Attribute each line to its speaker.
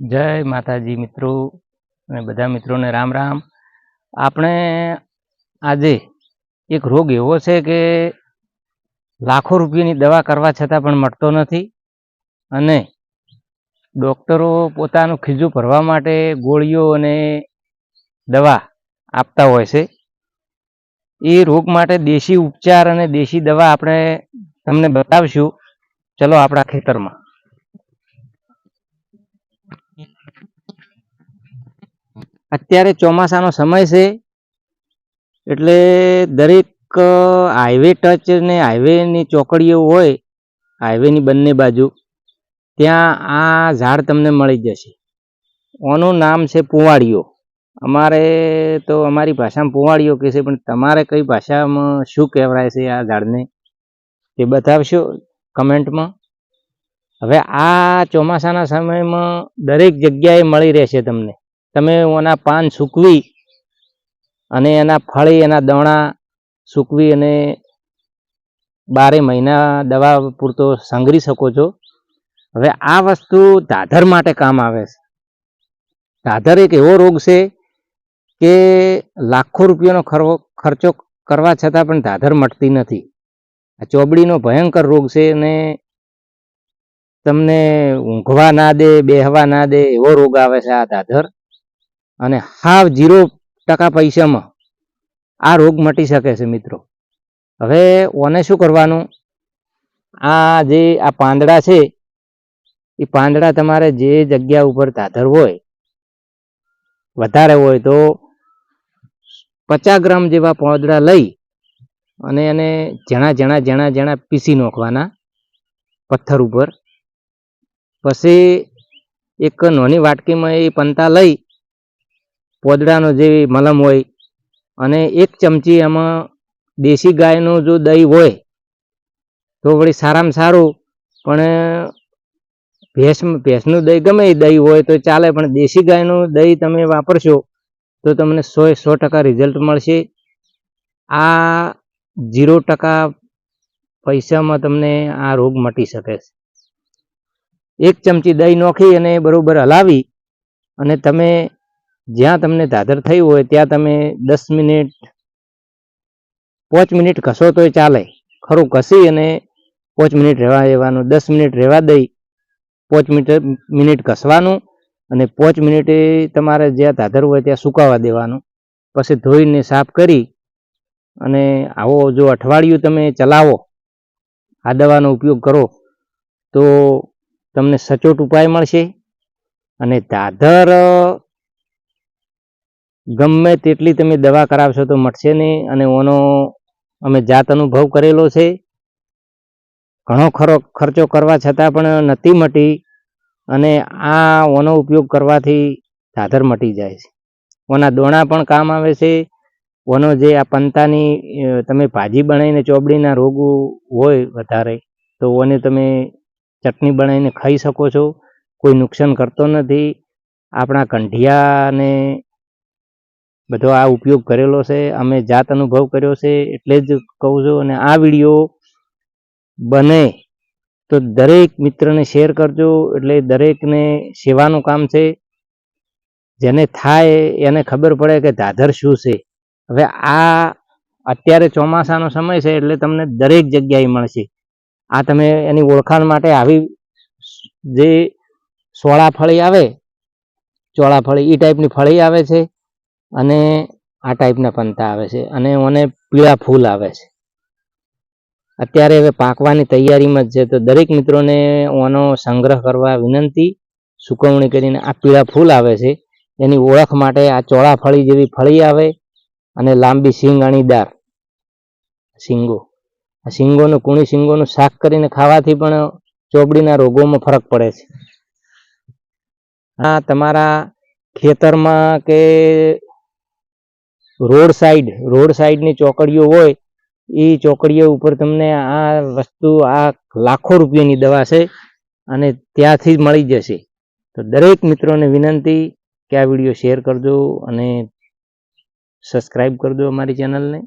Speaker 1: જય માતાજી મિત્રો અને બધા મિત્રોને રામ રામ. આપણે આજે એક રોગ એવો છે કે લાખો રૂપિયાની દવા કરવા છતાં પણ મટતો નથી અને ડૉક્ટરો પોતાનું ખીજું ભરવા માટે ગોળીઓ અને દવા આપતા હોય છે. એ રોગ માટે દેશી ઉપચાર અને દેશી દવા આપણે તમને બતાવશું. ચલો આપણા ખેતરમાં. અત્યારે ચોમાસાનો સમય છે. એટલે દરેક હાઈવે ટચ ને હાઈવેની ચોકડીઓ હોય હાઈવેની બંને બાજુ, ત્યાં આ ઝાડ તમને મળી જશે. ઓનું નામ છે પુવાડીઓ અમારે તો અમારી ભાષામાં પુવાડીઓ કહે છે, પણ તમારે કઈ ભાષામાં શું કહેવાય છે આ ઝાડને? તે બતાવશો કમેન્ટમાં. હવે આ ચોમાસાના સમયમાં દરેક જગ્યાએ મળી રહેશે તમને. તમે એના પાન સૂકવી અને એના ફળી, એના દણા સૂકવી અને બારે મહિના દવા પૂરતો સંઘરી શકો છો. હવે આ વસ્તુ ધાધર માટે કામ આવે છે. ધાધર એક એવો રોગ છે કે લાખો રૂપિયાનો ખર્વો ખર્ચો કરવા છતાં પણ ધાધર મટતી નથી. આ ચોબડીનો ભયંકર રોગ છે અને તમને ઊંઘવા ના દે, બેહવા ના દે એવો રોગ આવે છે આ ધાધર અને હાવ જીરો ટકા પૈસામાં આ રોગ મટી શકે છે મિત્રો. હવે ઓને શું કરવાનું? આ જે આ પાંદડા છે, એ પાંદડા તમારે જે જગ્યા ઉપર તાધર હોય, વધારે હોય તો પચાસ ગ્રામ જેવા પાંદડા લઈ અને એને જણા જણા જણા જણા પીસી નાખવાના પથ્થર ઉપર. પછી એક નાની વાટકીમાં એ પંતા લઈ પોદડાનો જે મલમ હોય અને એક ચમચી એમાં દેશી ગાયનું જો દહીં હોય, તો વળી સારામાં સારું. પણ, ભેંસ, ભેંસનું દહીં ગમે એ દહીં હોય તો ચાલે, પણ દેશી ગાયનું દહીં તમે વાપરશો તો તમને સો સો ટકા રિઝલ્ટ મળશે. આ જીરો ટકા પૈસામાં તમને આ રોગ મટી શકે છે. એક ચમચી દહીં નોખી અને બરોબર હલાવી અને તમે જ્યાં તમને દાદર થઈ હોય, ત્યાં તમે દસ મિનિટ, પાંચ મિનિટ ઘસો તોય ચાલે. ખરું ઘસી અને પાંચ મિનિટ રહેવા દેવાનું. દસ મિનિટ રહેવા દઈ, પાંચ મિનિટ મિનિટ ઘસવાનું અને પાંચ મિનિટે તમારે જ્યાં ધાધર હોય ત્યાં સુકાવા દેવાનું. પછી ધોઈને સાફ કરી અને આવો જો અઠવાડિયું તમે ચલાવો, આ દવાનો ઉપયોગ કરો, તો તમને સચોટ ઉપાય મળશે. અને ધાધર ગમે તેટલી તમે દવા કરાવશો તો મટશે નહીં અને ઓનો અમે જાત અનુભવ કરેલો છે. ઘણો ખરો, ખર્ચો કરવા છતાં પણ નથી મટી અને આ ઓનો ઉપયોગ કરવાથી ધાધર મટી જાય છે. ઓના દોણા પણ કામ આવે છે. ઓનો જે આ પંતાની તમે ભાજી બનાવીને ચોબડીના રોગ હોય વધારે, તો ઓને તમે ચટણી બનાવીને ખાઈ શકો છો. કોઈ નુકસાન કરતો નથી. આપણા કંઠિયાને બધો આ ઉપયોગ કરેલો છે. અમે જાત અનુભવ કર્યો છે એટલે જ કહું છું અને આ વીડિયો બને તો દરેક મિત્રને શેર કરજો એટલે દરેકને સેવાનું કામ છે. જેને થાય એને ખબર પડે કે દાધર શું છે. હવે આ અત્યારે ચોમાસાનો સમય છે એટલે તમને દરેક જગ્યાએ મળશે. આ તમે એની ઓળખાણ માટે આવી જે સોળા ફળી આવે, ચોળા ફળી એ ટાઈપની ફળી આવે છે. અને આ ટાઈપના પંતા આવે છે અને મને પીળા ફૂલ આવે છે. અત્યારે હવે પાકવાની તૈયારીમાં જ છે તો દરેક મિત્રોને ઓનો સંગ્રહ કરવા વિનંતી, સુકવણી કરીને આ પીળા ફૂલ આવે છે. એની ઓળખ માટે આ ચોળા ફળી જેવી ફળી આવે અને લાંબી સિંગ અણીદાર સિંગો આ સિંગોનું કુણી સિંગોનું શાક કરીને ખાવાથી પણ ચોપડીના રોગોમાં ફરક પડે છે. આ તમારા ખેતરમાં કે રોડ સાઈડ રોડ સાઈડની ચોકડીઓ હોય, એ ચોકડીઓ ઉપર તમને આ વસ્તુ, આ લાખો રૂપિયાની દવા છે અને ત્યાંથી જ મળી જશે. તો દરેક મિત્રોને વિનંતી કે આ વીડિયો શેર કરજો અને સબસ્ક્રાઈબ કરજો અમારી ચેનલને.